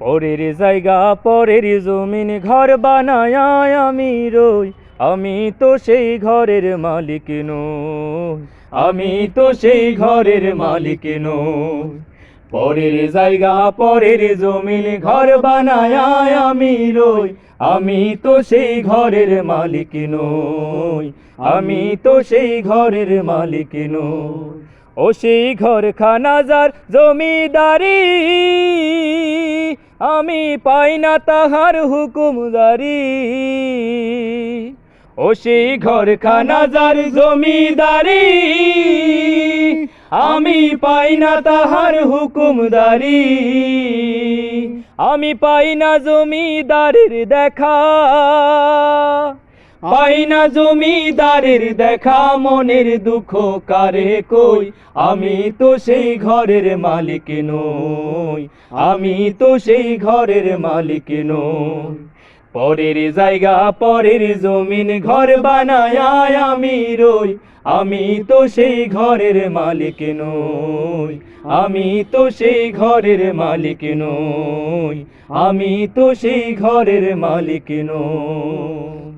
পরের জায়গা, পরের জমিন ঘর বানায় আমি রই। আমি তো সেই ঘরের মালিক নই। আমি তো সেই ঘরের মালিক নই। পরের জায়গা, পরের জমিন ঘর বানায় আমি রই। আমি তো সেই ঘরের মালিক নই। আমি তো সেই ঘরের মালিক নই। ও সেই ঘর খানাজার জমিদারি। আমি পাই না তাহার হুকুমদারি ও সেই ঘর খানাজার জমিদারি, আমি পাই না তাহার হুকুমদারি আমি পাই না জমিদারের দেখা। পাই না জমিদারের দেখা, মনের দুঃখ কারে কই? আমি তো সেই ঘরের মালিক নই, আমি তো সেই ঘরের মালিক নই। পরের জায়গা, পরের জমিন, ঘর বানায় আমি রই, আমি তো সেই ঘরের মালিক নই, আমি তো সেই ঘরের মালিক নই, আমি তো সেই ঘরের মালিক নই।